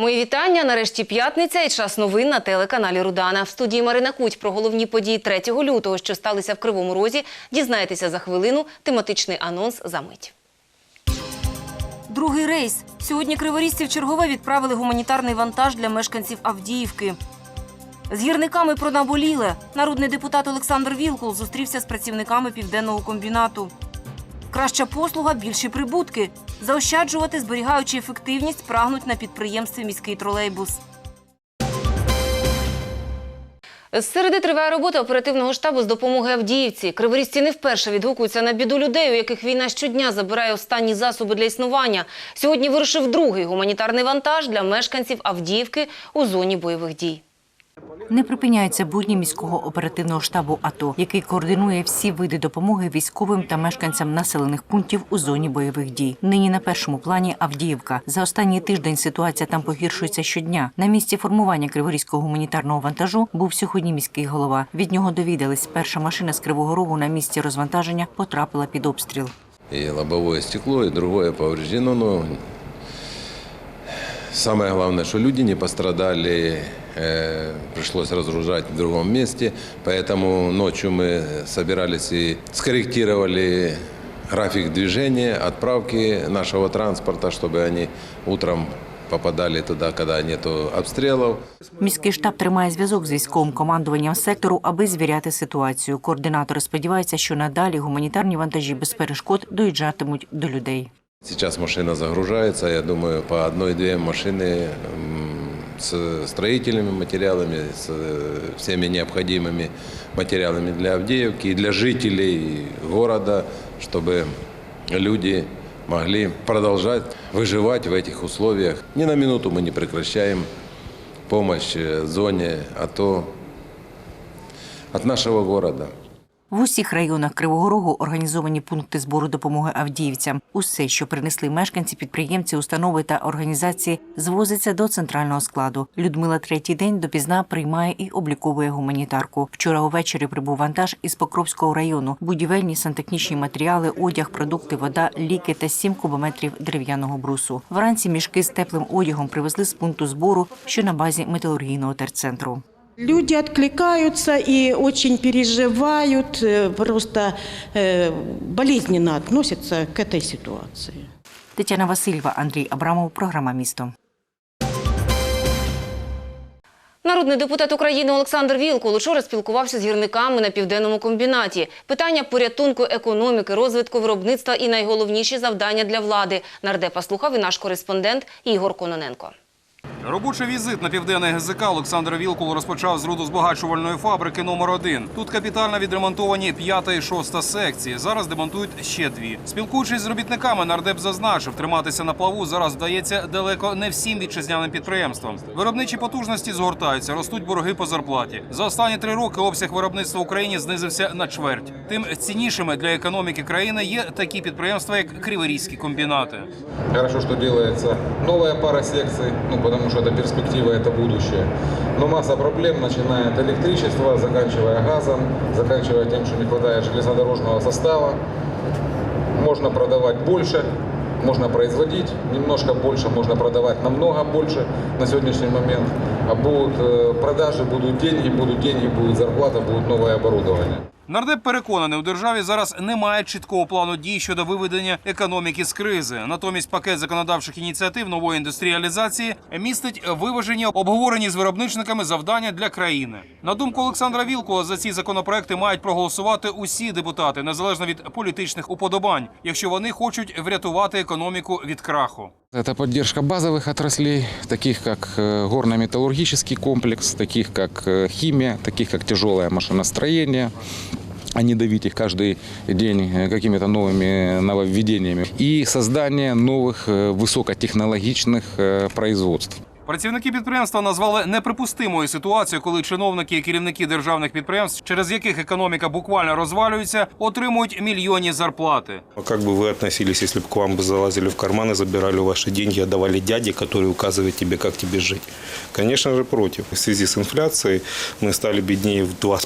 Мої вітання. Нарешті п'ятниця і час новин на телеканалі Рудана. В студії Марина Куть про головні події 3 лютого, що сталися в Кривому Розі. Дізнаєтеся за хвилину. Тематичний анонс за мить. Другий рейс. Сьогодні криворізці в чергове відправили гуманітарний вантаж для мешканців Авдіївки. З гірниками про наболіле. Народний депутат Олександр Вілкул зустрівся з працівниками південного комбінату. Краща послуга, більші прибутки. Заощаджувати, зберігаючи ефективність, прагнуть на підприємстві міський тролейбус. З середи триває робота оперативного штабу з допомоги Авдіївці. Криворізці не вперше відгукуються на біду людей, у яких війна щодня забирає останні засоби для існування. Сьогодні вирушив другий гуманітарний вантаж для мешканців Авдіївки у зоні бойових дій. Не припиняються будні міського оперативного штабу АТО, який координує всі види допомоги військовим та мешканцям населених пунктів у зоні бойових дій. Нині на першому плані Авдіївка. За останній тиждень ситуація там погіршується щодня. На місці формування криворізького гуманітарного вантажу був сьогодні міський голова. Від нього довідались, перша машина з Кривого Рогу на місці розвантаження потрапила під обстріл. и лобовое стекло, и другое повреждено. Но самое главное, что люди не пострадали, э, пришлось разгружать в другом месте. Поэтому ночью мы собирались и скорректировали график движения, отправки нашего транспорта, чтобы они утром попадали туда, когда нету обстрелов. Міський штаб тримає зв'язок з військовим командуванням сектору, аби звіряти ситуацію. Координатори сподіваються, що надалі гуманітарні вантажі без перешкод доїжджатимуть до людей. Сейчас машина загружается, я думаю, по одной-две машины с строительными материалами, с э, всеми необходимыми материалами для Авдеевки и для жителей города, чтобы люди могли продолжать выживать в этих условиях. Ни на минуту мы не прекращаем помощь э, зоне АТО от нашего города. В усіх районах Кривого Рогу організовані пункти збору допомоги авдіївцям. Усе, що принесли мешканці, підприємці, установи та організації, звозиться до центрального складу. Людмила третій день допізна приймає і обліковує гуманітарку. Вчора увечері прибув вантаж із Покровського району. Будівельні сантехнічні матеріали, одяг, продукти, вода, ліки та 7 кубометрів дерев'яного брусу. Вранці мішки з теплим одягом привезли з пункту збору, що на базі металургійного терцентру. Люди откликаются и очень переживают, э, просто э, болезненно относятся к этой ситуации. Тетяна Васильєва, Андрій Абрамов, програма Місто. Народний депутат України Олександр Вілкул учора спілкувався з гірниками на південному комбінаті. Питання порятунку економіки, розвитку виробництва і найголовніші завдання для влади. Нардепа слухав і наш кореспондент Ігор Кононенко. Робочий візит на південний ГЗК Олександр Вілкул розпочав з рудозбагачувальної фабрики номер 1 Тут капітально відремонтовані п'ята і шоста секції. Зараз демонтують ще дві. Спілкуючись з робітниками, нардеп зазначив, триматися на плаву зараз вдається далеко не всім вітчизняним підприємствам. Виробничі потужності згортаються, ростуть борги по зарплаті. За останні три роки обсяг виробництва в Україні знизився на чверть. Тим ціннішими для економіки країни є такі підприємства, як криворізькі комбінати. Хорошо, что делается новая пара секций, ну, потому что это перспектива, это будущее. Но масса проблем, начиная от электричества, заканчивая газом, заканчивая тем, что не хватает железнодорожного состава. Можно продавать больше, можно производить немножко больше, можно продавать намного больше на сегодняшний момент. А будут э, продажи, будут деньги, будут деньги, будет зарплата, будет новое оборудование. Нардеп переконаний, у державі зараз немає чіткого плану дій щодо виведення економіки з кризи. Натомість пакет законодавчих ініціатив нової індустріалізації містить виважені обговорені з виробничниками завдання для країни. На думку Олександра Вілкула, за ці законопроекти мають проголосувати усі депутати, незалежно від політичних уподобань, якщо вони хочуть врятувати економіку від краху. Это поддержка базовых отраслей, таких как э, горно-металлургический комплекс, таких как э, химия, таких как тяжелое машиностроение, а не давить их каждый день э, какими-то новыми нововведениями. И создание новых э, высокотехнологичных э, производств. Працівники підприємства назвали неприпустимою ситуацію, коли чиновники і керівники державних підприємств, через яких економіка буквально розвалюється, отримують мільйонні зарплати. А Как бы вы относились, если бы к вам бы залазили в карман и забирали ваши деньги, отдавали дяде, который указывает тебе, как тебе жить? Конечно же, против. В связи с инфляцией мы стали беднее в два с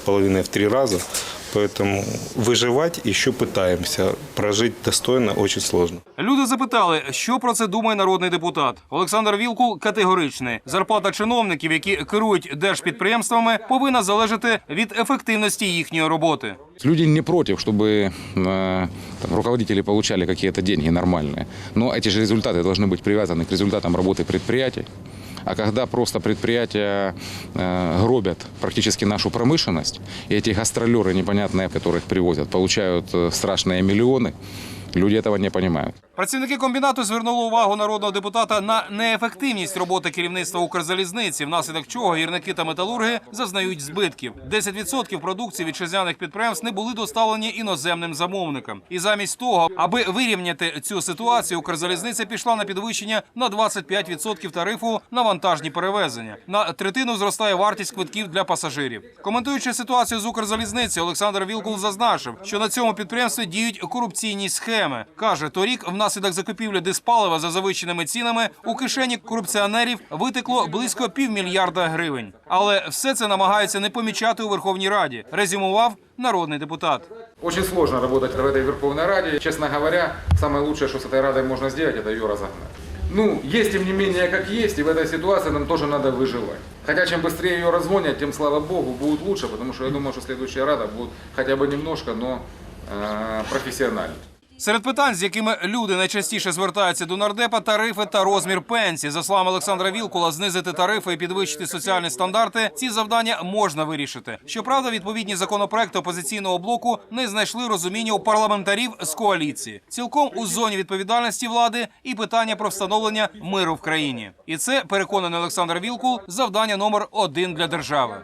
половиной, в три раза. Поэтому выживать еще пытаемся. Прожить достойно очень сложно. Люди запитали, що про це думає народний депутат. Олександр Вілкул категоричний. Зарплата чиновників, які керують держпідприємствами, повинна залежати від ефективності їхньої роботи. Люди не против, чтобы э, там, руководители получали какие-то деньги нормальные. Но эти же результаты должны быть привязаны к результатам работы предприятий. А когда просто предприятия э, гробят практически нашу промышленность, и эти гастролеры непонятные, которых привозят, получают э, страшные миллионы, люди этого не понимают. Працівники комбінату звернули увагу народного депутата на неефективність роботи керівництва Укрзалізниці, внаслідок чого гірники та металурги зазнають збитків. 10% продукції вітчизняних підприємств не були доставлені іноземним замовникам. І замість того, аби вирівняти цю ситуацію, Укрзалізниця пішла на підвищення на 25% тарифу на вантажні перевезення. На третину зростає вартість квитків для пасажирів. Коментуючи ситуацію з Укрзалізниці, Олександр Вілкул зазначив, що на цьому підприємстві діють корупційні схеми каже, торік внаслідок закупівлі диспалива за завищеними цінами у кишені корупціонерів витекло близько півмільярда гривень. Але все це намагаються не помічати у Верховній Раді. Резюмував народний депутат. Очень сложно работать в этой Верховной Раде. Честно говоря, самое лучшее, что с этой Радой можно сделать, это ее разогнать. Ну, есть тем не менее как есть, и в этой ситуации нам тоже надо выживать. Хотя чем быстрее ее разгонят, тем, слава богу, будет лучше, потому что я думаю, что следующая Рада будет хотя бы немножко, но э, профессиональнее. Серед питань, з якими люди найчастіше звертаються до нардепа, тарифи та розмір пенсії. За словами Олександра Вілкула, знизити тарифи і підвищити соціальні стандарти. Ці завдання можна вирішити. Щоправда, відповідні законопроекти опозиційного блоку не знайшли розуміння у парламентарів з коаліції. Цілком у зоні відповідальності влади і питання про встановлення миру в країні. І це переконаний Олександр Вілкул завдання номер один для держави.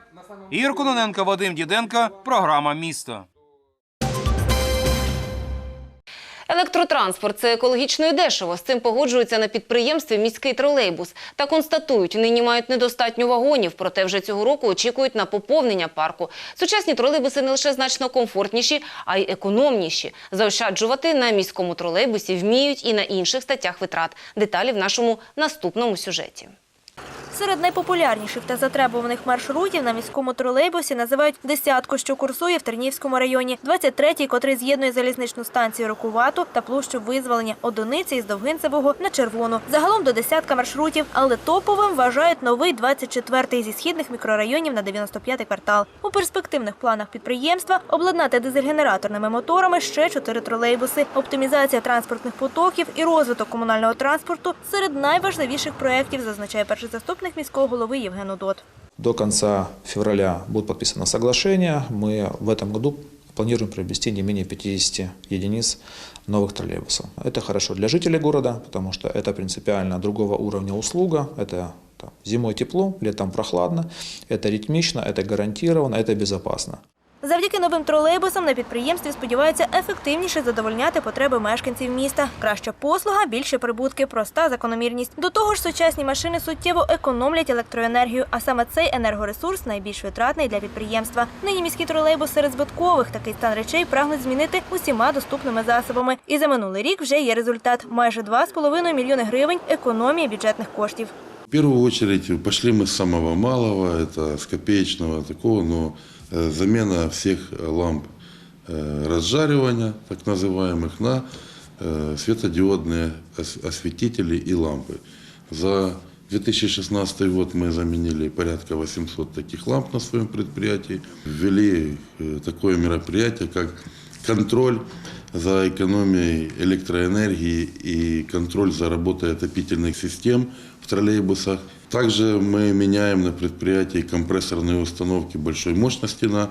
Ігор Кононенко, Вадим Діденко, програма Місто. Електротранспорт це екологічно і дешево. З цим погоджуються на підприємстві міський тролейбус та констатують, нині мають недостатньо вагонів, проте вже цього року очікують на поповнення парку. Сучасні тролейбуси не лише значно комфортніші, а й економніші. Заощаджувати на міському тролейбусі вміють і на інших статтях витрат. Деталі в нашому наступному сюжеті. Серед найпопулярніших та затребуваних маршрутів на міському тролейбусі називають десятку, що курсує в Тернівському районі, 23-й, котрий з'єднує залізничну станцію Рокувату та площу визволення одиниці із Довгинцевого на червону. Загалом до десятка маршрутів, але топовим вважають новий 24-й зі східних мікрорайонів на 95-й квартал. У перспективних планах підприємства обладнати дизель-генераторними моторами ще чотири тролейбуси. Оптимізація транспортних потоків і розвиток комунального транспорту серед найважливіших проєктів, зазначає перший заступник міського голови Євген Удот. До конца февраля будет подписано соглашение. Мы в этом году планируем приобрести не менее 50 единиц новых троллейбусов. Это хорошо для жителей города, потому что это принципиально другого уровня услуга. Это там, зимой тепло, летом прохладно, это ритмично, это гарантированно, это безопасно. Завдяки новим тролейбусам на підприємстві сподіваються ефективніше задовольняти потреби мешканців міста. Краща послуга, більше прибутки, проста закономірність. До того ж, сучасні машини суттєво економлять електроенергію, а саме цей енергоресурс найбільш витратний для підприємства. Нині міський тролейбус серед збиткових такий стан речей прагнуть змінити усіма доступними засобами. І за минулий рік вже є результат: майже 2,5 мільйони гривень економії бюджетних коштів. В первую очередь пошли мы с самого малого, это с копеечного такого, но э, замена всех ламп э, разжаривания, так называемых, на э, светодиодные ос- осветители и лампы. За 2016 год мы заменили порядка 800 таких ламп на своем предприятии. Ввели э, такое мероприятие, как контроль за экономией электроэнергии и контроль за работой отопительных систем в троллейбусах. Также мы меняем на предприятии компрессорные установки большой мощности на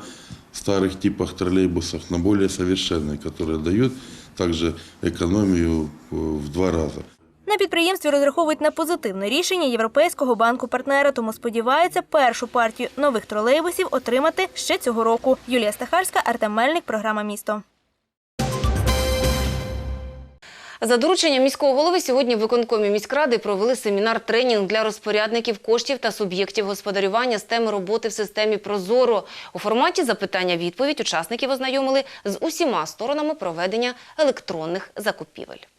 старых типах троллейбусах на более совершенные, которые дают также экономию э, в два раза. На підприємстві розраховують на позитивне рішення Європейського банку партнера, тому сподіваються першу партію нових тролейбусів отримати ще цього року. Юлія Стахарська, Артем Мельник, програма Місто. За дорученням міського голови сьогодні в виконкомі міськради провели семінар-тренінг для розпорядників коштів та суб'єктів господарювання з теми роботи в системі Прозоро. У форматі запитання-відповідь учасників ознайомили з усіма сторонами проведення електронних закупівель.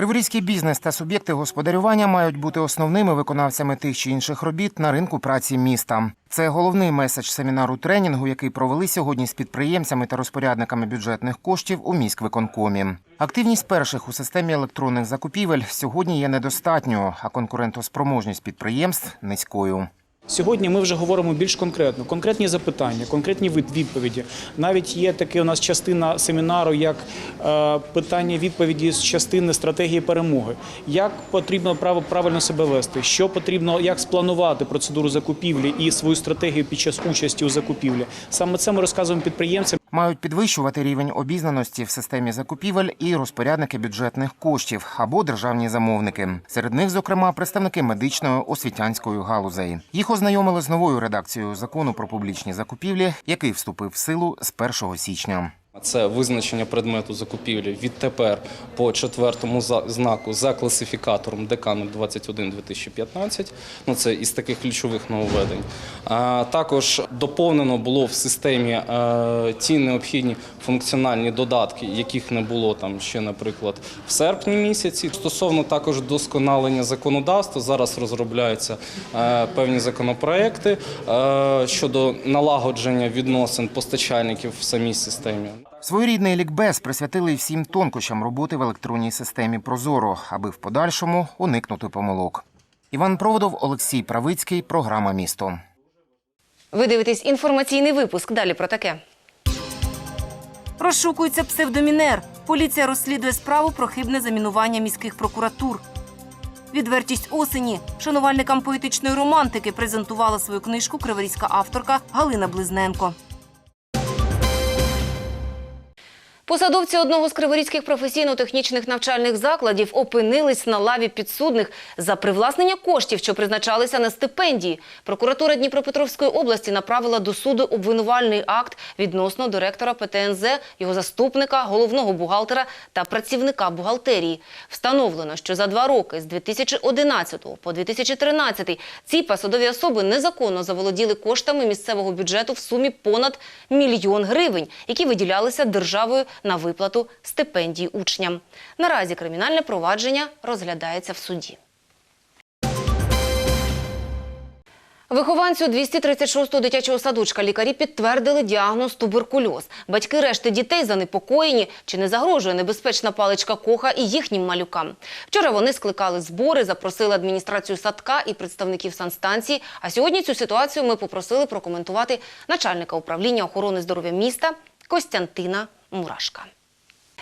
Криворізький бізнес та суб'єкти господарювання мають бути основними виконавцями тих чи інших робіт на ринку праці міста. Це головний меседж семінару тренінгу, який провели сьогодні з підприємцями та розпорядниками бюджетних коштів у міськвиконкомі. Активність перших у системі електронних закупівель сьогодні є недостатньою, а конкурентоспроможність підприємств низькою. Сьогодні ми вже говоримо більш конкретно, конкретні запитання, конкретні відповіді. Навіть є таке у нас частина семінару, як е, питання відповіді з частини стратегії перемоги. Як потрібно правильно себе вести, що потрібно, як спланувати процедуру закупівлі і свою стратегію під час участі у закупівлі. Саме це ми розказуємо підприємцям. Мають підвищувати рівень обізнаності в системі закупівель і розпорядники бюджетних коштів або державні замовники. Серед них, зокрема, представники медичної освітянської галузей. Їх ознайомили з новою редакцією закону про публічні закупівлі, який вступив в силу з 1 січня. Це визначення предмету закупівлі відтепер по четвертому знаку за класифікатором ДК 021-2015. Ну, це із таких ключових нововведень. А, також доповнено було в системі е, ті необхідні функціональні додатки, яких не було там ще, наприклад, в серпні місяці. Стосовно також досконалення законодавства, зараз розробляються е, певні законопроекти е, щодо налагодження відносин постачальників в самій системі. Своєрідний лікбез присвятили всім тонкощам роботи в електронній системі Прозоро, аби в подальшому уникнути помилок. Іван Проводов, Олексій Правицький, програма Місто. Ви дивитесь інформаційний випуск. Далі про таке. Розшукується псевдомінер. Поліція розслідує справу про хибне замінування міських прокуратур. Відвертість осені. Шанувальникам поетичної романтики презентувала свою книжку криворізька авторка Галина Близненко. Посадовці одного з криворізьких професійно-технічних навчальних закладів опинились на лаві підсудних за привласнення коштів, що призначалися на стипендії. Прокуратура Дніпропетровської області направила до суду обвинувальний акт відносно директора ПТНЗ, його заступника, головного бухгалтера та працівника бухгалтерії. Встановлено, що за два роки з 2011 по 2013 ці посадові особи незаконно заволоділи коштами місцевого бюджету в сумі понад мільйон гривень, які виділялися державою на виплату стипендій учням. Наразі кримінальне провадження розглядається в суді. Вихованцю 236-го дитячого садочка лікарі підтвердили діагноз туберкульоз. Батьки решти дітей занепокоєні, чи не загрожує небезпечна паличка коха і їхнім малюкам. Вчора вони скликали збори, запросили адміністрацію садка і представників санстанції. А сьогодні цю ситуацію ми попросили прокоментувати начальника управління охорони здоров'я міста Костянтина Мурашка.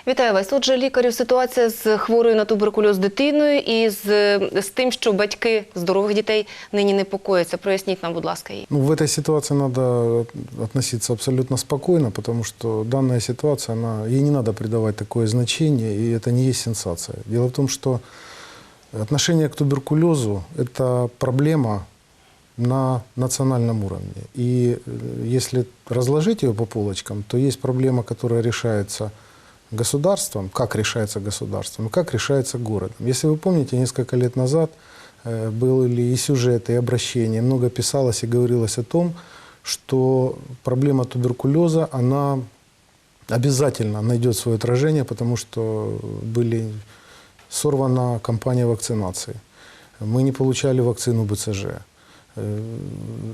Вітаю вас. Отже, лікарів ситуація з хворою на туберкульоз дитиною і з, з тим, що батьки здорових дітей нині непокояться. Проясніть нам, будь ласка, її. Ну, в этой ситуации надо относиться абсолютно спокойно, потому что данная ситуация, она, ей не надо придавать такое значение, и это не есть сенсация. Дело в том, что отношение к туберкулезу – это проблема на национальном уровне. И э, если разложить ее по полочкам, то есть проблема, которая решается государством, как решается государством, как решается городом. Если вы помните, несколько лет назад э, были и сюжеты, и обращения, много писалось и говорилось о том, что проблема туберкулеза, она обязательно найдет свое отражение, потому что были сорвана кампания вакцинации. Мы не получали вакцину БЦЖ. Э,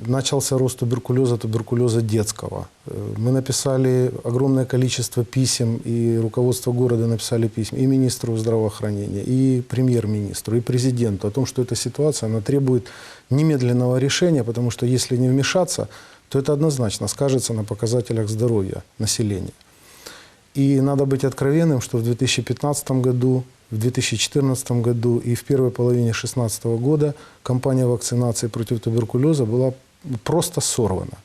Начался рост туберкулеза, туберкулеза детского. Э, Мы написали огромное количество писем, и руководство города написали письма и министру здравоохранения, и премьер-министру, и президенту о том, что эта ситуация она требует немедленного решения, потому что если не вмешаться, то это однозначно скажется на показателях здоровья населения. И надо быть откровенным, что в 2015 году, в 2014 году и в первой половине 2016 года кампания вакцинации против туберкулеза была просто сорвана.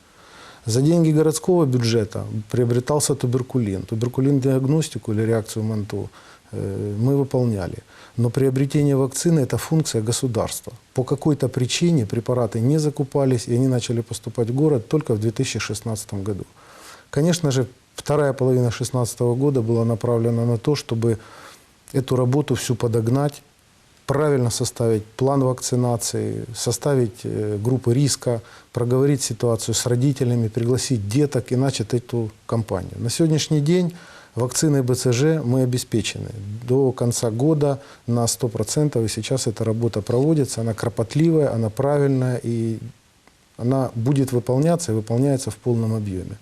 За деньги городского бюджета приобретался туберкулин. Туберкулин-диагностику или реакцию МАНТО э, мы выполняли. Но приобретение вакцины – это функция государства. По какой-то причине препараты не закупались, и они начали поступать в город только в 2016 году. Конечно же, вторая половина 2016 года была направлена на то, чтобы эту работу всю подогнать, правильно составить план вакцинации, составить э, группы риска, проговорить ситуацию с родителями, пригласить деток и начать эту кампанию. На сегодняшний день Вакциной БЦЖ мы обеспечены. До конца года на 100%, и сейчас эта работа проводится. Она кропотливая, она правильная, и она будет выполняться и выполняется в полном объеме.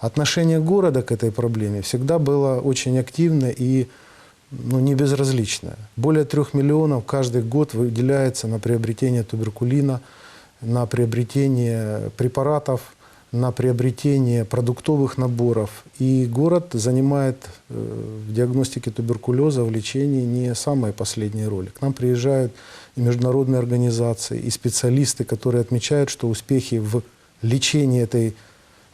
Отношение города к этой проблеме всегда было очень активное и ну, не безразличное. Более трех миллионов каждый год выделяется на приобретение туберкулина, на приобретение препаратов, на приобретение продуктовых наборов. И город занимает э, в диагностике туберкулеза, в лечении не самые последние роли. К нам приезжают и международные организации, и специалисты, которые отмечают, что успехи в лечении этой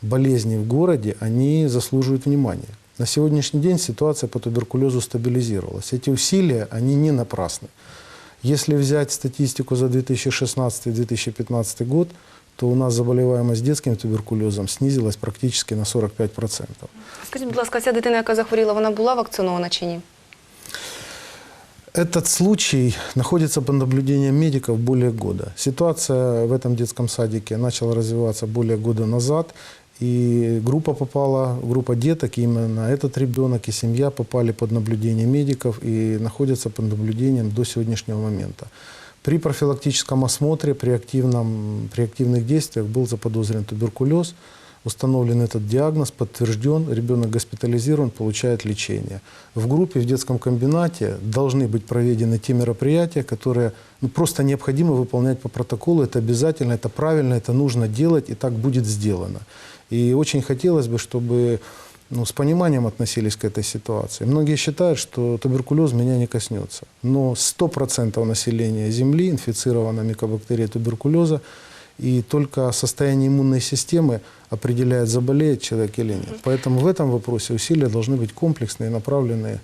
болезни в городе, они заслуживают внимания. На сегодняшний день ситуация по туберкулезу стабилизировалась. Эти усилия, они не напрасны. Если взять статистику за 2016-2015 год, то у нас заболеваемость детским туберкулезом снизилась практически на 45%. Скажіть, будь ласка, ця дитина, яка захворіла, вона була вакцинована чи ні? Этот случай находится под наблюдением медиков более года. Ситуация в этом детском садике начала развиваться более года назад, и группа попала, группа деток, именно этот ребенок и семья попали под наблюдение медиков и находятся под наблюдением до сегодняшнего момента. При профилактическом осмотре, при, активном, при активных действиях был заподозрен туберкулез, установлен этот диагноз, подтвержден, ребенок госпитализирован, получает лечение. В группе, в детском комбинате должны быть проведены те мероприятия, которые ну, просто необходимо выполнять по протоколу. Это обязательно, это правильно, это нужно делать, и так будет сделано. И очень хотелось бы, чтобы ну, с пониманием относились к этой ситуации. Многие считают, что туберкулез меня не коснется. Но 100% населения Земли инфицировано микобактерией туберкулеза, и только состояние иммунной системы определяет, заболеет человек или нет. Поэтому в этом вопросе усилия должны быть комплексные, направленные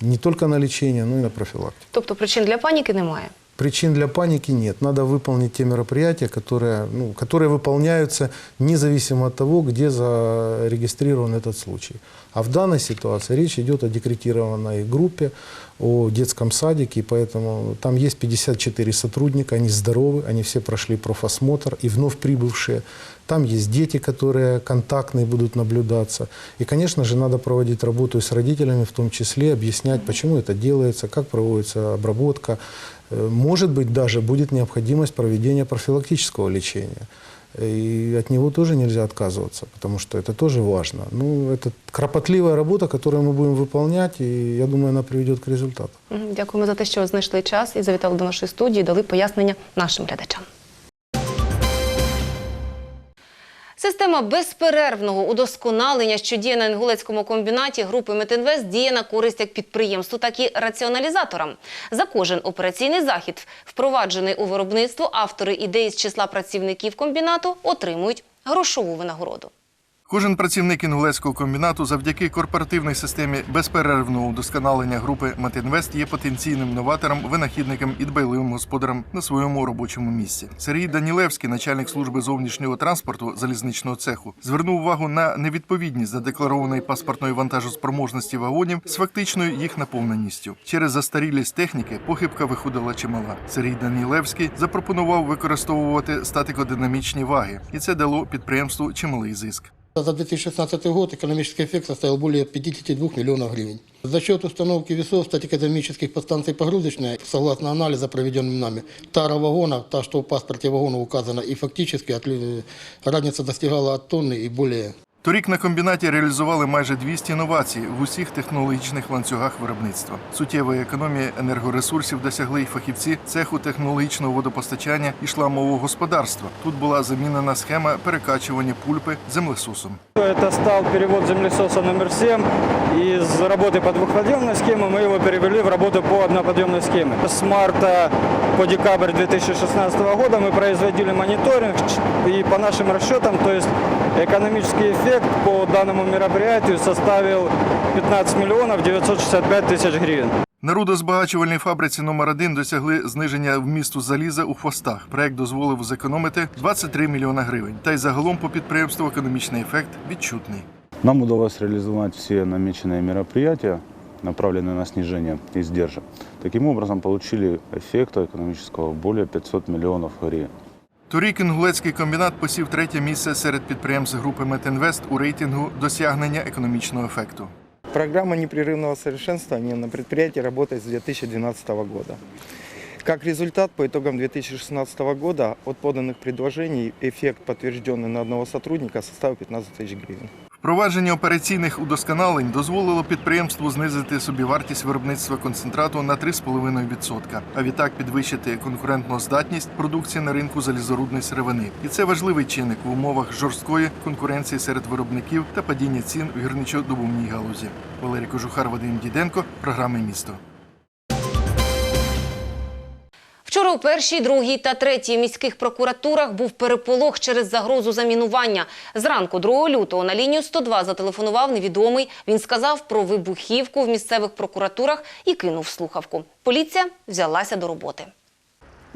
не только на лечение, но и на профилактику. Тобто причин для паніки немає. Причин для паники нет. Надо выполнить те мероприятия, которые, ну, которые выполняются независимо от того, где зарегистрирован этот случай. А в данной ситуации речь идет о декретированной группе, о детском садике, и поэтому там есть 54 сотрудника, они здоровы, они все прошли профосмотр и вновь прибывшие. Там есть дети, которые контактные будут наблюдаться. И, конечно же, надо проводить работу с родителями, в том числе объяснять, почему это делается, как проводится обработка. Э, Может быть, даже будет необходимость проведения профилактического лечения. И от него тоже нельзя отказываться, потому что это тоже важно. Ну, это кропотливая работа, которую мы будем выполнять, и я думаю, она приведет к результату. Мгм. Дякуємо за те, що ви знайшли час і завітали до нашої студії, дали пояснення нашим глядачам. Система безперервного удосконалення, що діє на інгулецькому комбінаті групи Метинвест, діє на користь як підприємству, так і раціоналізаторам. За кожен операційний захід, впроваджений у виробництво, автори ідеї з числа працівників комбінату отримують грошову винагороду. Кожен працівник інгулецького комбінату завдяки корпоративній системі безперервного удосконалення групи Метинвест є потенційним новатором, винахідником і дбайливим господарем на своєму робочому місці. Сергій Данілевський, начальник служби зовнішнього транспорту залізничного цеху, звернув увагу на невідповідність задекларованої паспортної вантажоспроможності вагонів з фактичною їх наповненістю. Через застарілість техніки похибка виходила чимала. Сергій Данілевський запропонував використовувати статикодинамічні ваги, і це дало підприємству чималий зиск. За 2016 год экономический эффект составил более 52 миллионов гривен. За счет установки весов статикодинамических подстанций погрузочной, согласно анализа, проведенным нами, тара вагона, та, что в паспорте вагона указана, и фактически отли- разница достигала от тонны и более. Торік на комбінаті реалізували майже 200 інновацій в усіх технологічних ланцюгах виробництва. Суттєвої економії енергоресурсів досягли й фахівці цеху технологічного водопостачання і шламового господарства. Тут була замінена схема перекачування пульпи землесусом. Это стал перевод землесоса номер 7. Из работы по двухподъемной схеме мы его перевели в работу по одноподъемной схеме. С марта по декабрь 2016 года мы производили мониторинг и по нашим расчетам, то есть экономический эффект по данному мероприятию составил 15 миллионов 965 тысяч гривен. На рудозбагачувальній фабриці номер 1 досягли зниження вмісту заліза у хвостах. Проект дозволив зекономити 23 мільйона гривень. Та й загалом по підприємству економічний ефект відчутний. Нам удалось реализовать все намеченные мероприятия, направленные на снижение издержек. Таким образом, получили эффекта экономического более 500 миллионов гривен. Торік інгулецький комбінат посів третє місце серед підприємств групи Метинвест у рейтингу досягнення економічного ефекту. Программа непрерывного совершенствования на предприятии работает с 2012 года. Как результат, по итогам 2016 года от поданных предложений эффект, подтвержденный на одного сотрудника, составил 15 тысяч гривен. Впровадження операційних удосконалень дозволило підприємству знизити собівартість виробництва концентрату на 3,5%, а відтак підвищити конкурентну здатність продукції на ринку залізорудної сировини. І це важливий чинник в умовах жорсткої конкуренції серед виробників та падіння цін в гірничо-добувній галузі. Валерій Кожухар, Вадим Діденко, програми Місто. Вчора у першій, другій та третій міських прокуратурах був переполох через загрозу замінування. Зранку 2 лютого на лінію 102 зателефонував невідомий. Він сказав про вибухівку в місцевих прокуратурах і кинув слухавку. Поліція взялася до роботи.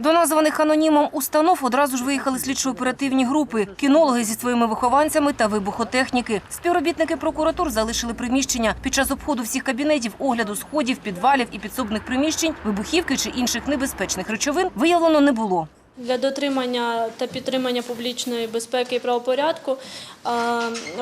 До названих анонімом установ одразу ж виїхали слідчо-оперативні групи, кінологи зі своїми вихованцями та вибухотехніки. Співробітники прокуратур залишили приміщення. Під час обходу всіх кабінетів, огляду сходів, підвалів і підсобних приміщень вибухівки чи інших небезпечних речовин виявлено не було. Для дотримання та підтримання публічної безпеки і правопорядку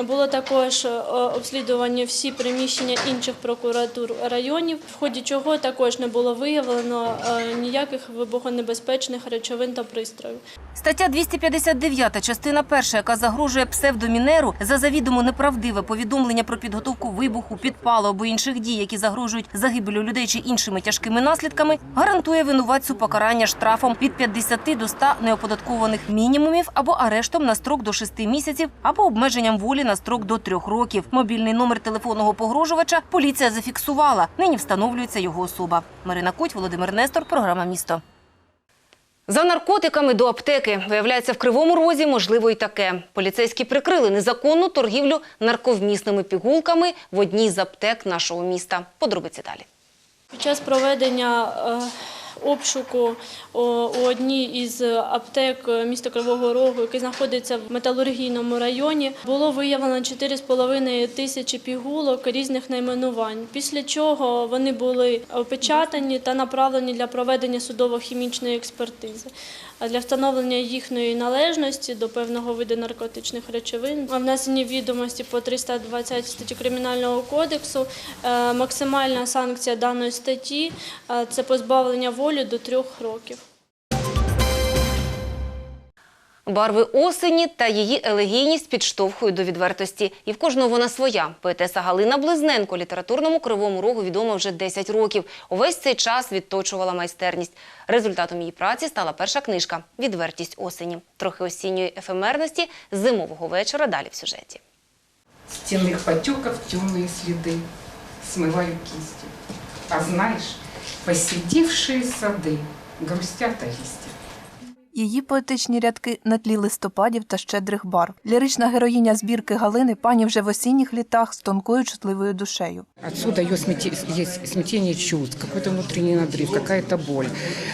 було також е, обслідувані всі приміщення інших прокуратур районів, в ході чого також не було виявлено е, ніяких вибухонебезпечних речовин та пристроїв. Стаття 259, частина перша, яка загрожує псевдомінеру за завідомо неправдиве повідомлення про підготовку вибуху, підпалу або інших дій, які загрожують загибелю людей чи іншими тяжкими наслідками, гарантує винуватцю покарання штрафом від 50 до 100 неоподаткованих мінімумів або арештом на строк до 6 місяців, або обмеженням волі на строк до 3 років. Мобільний номер телефонного погрожувача поліція зафіксувала. Нині встановлюється його особа. Марина Куть, Володимир Нестор, програма Місто. За наркотиками до аптеки. Виявляється, в Кривому Розі можливо і таке. Поліцейські прикрили незаконну торгівлю нарковмісними пігулками в одній з аптек нашого міста. Подробиці далі. Під час проведення е, обшуку у одній із аптек міста Кривого Рогу, який знаходиться в металургійному районі, було виявлено 4,5 тисячі пігулок різних найменувань. Після чого вони були опечатані та направлені для проведення судово-хімічної експертизи. А для встановлення їхньої належності до певного виду наркотичних речовин внесені відомості по 320 статті Кримінального кодексу. Е, Максимальна санкція даної статті е, це позбавлення волі до трьох років. Барви осені та її елегійність підштовхують до відвертості. І в кожного вона своя. Поетеса Галина Близненко літературному кривому рогу відома вже 10 років. Увесь цей час відточувала майстерність. Результатом її праці стала перша книжка Відвертість осені. Трохи осінньої ефемерності зимового вечора. Далі в сюжеті. стенных потеков темные следы смываю кистью. А знаешь, посидевшие сады грустят о листьях. Її поетичні рядки на тлі листопадів та щедрих барв. Лірична героїня збірки Галини пані вже в осінніх літах з тонкою чутливою душею. Отсюда ее смете- есть смятение чувств, какой-то внутренний надрыв, какая-то боль.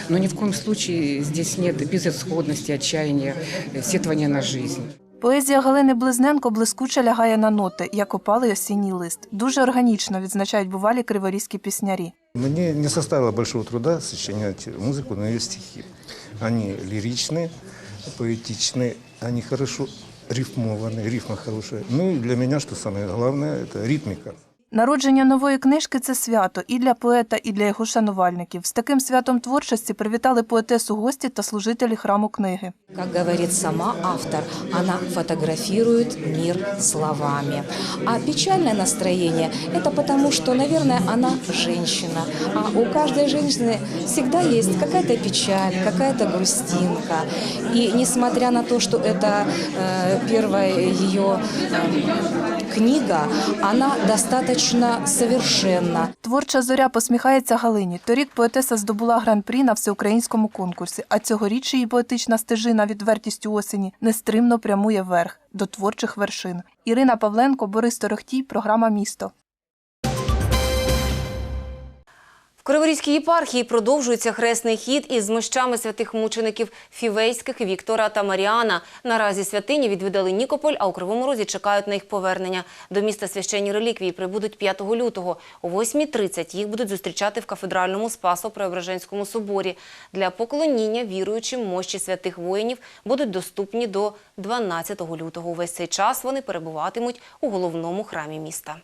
Но ни в коем случае здесь нет безысходности, отчаяния, э, сетования на жизнь. Поезія Галини Близненко блискуче лягає на ноти, як опалий осінній лист. Дуже органічно відзначають бувалі криворізькі піснярі. Мне не составило большого труда сочинять музыку на ее стихи. Они лиричные, поэтичные, они хорошо рифмованы, рифма хорошая. Ну и для меня, что самое главное, это ритмика. Народження нової книжки це свято і для поета, і для його шанувальників. З таким святом творчості привітали поетесу гості та служителі храму книги. Как говорит сама автор, она фотографирует мир словами. А печальное настроение – это потому, что, наверное, она женщина. А у каждой женщины всегда есть какая-то печаль, какая-то грустинка. И несмотря на то, что это э, первая ее э, книга, она совершенно. Творча зоря посміхається Галині. Торік поетеса здобула гран-прі на всеукраїнському конкурсі, а цьогоріч її поетична стежина відвертістю осені нестримно прямує вверх до творчих вершин. Ірина Павленко, Борис Торохтій, програма Місто. Криворізькій єпархії продовжується хресний хід із мощами святих мучеників Фівейських, Віктора та Маріана. Наразі святині відвідали Нікополь, а у Кривому Розі чекають на їх повернення. До міста священні реліквії прибудуть 5 лютого. О 8.30 їх будуть зустрічати в кафедральному Спасо-Преображенському соборі. Для поклоніння віруючим мощі святих воїнів будуть доступні до 12 лютого. Увесь цей час вони перебуватимуть у головному храмі міста.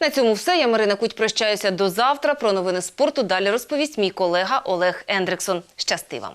На цьому все. Я Марина Куть прощаюся до завтра. Про новини спорту далі розповість мій колега Олег Ендриксон. Щасти вам!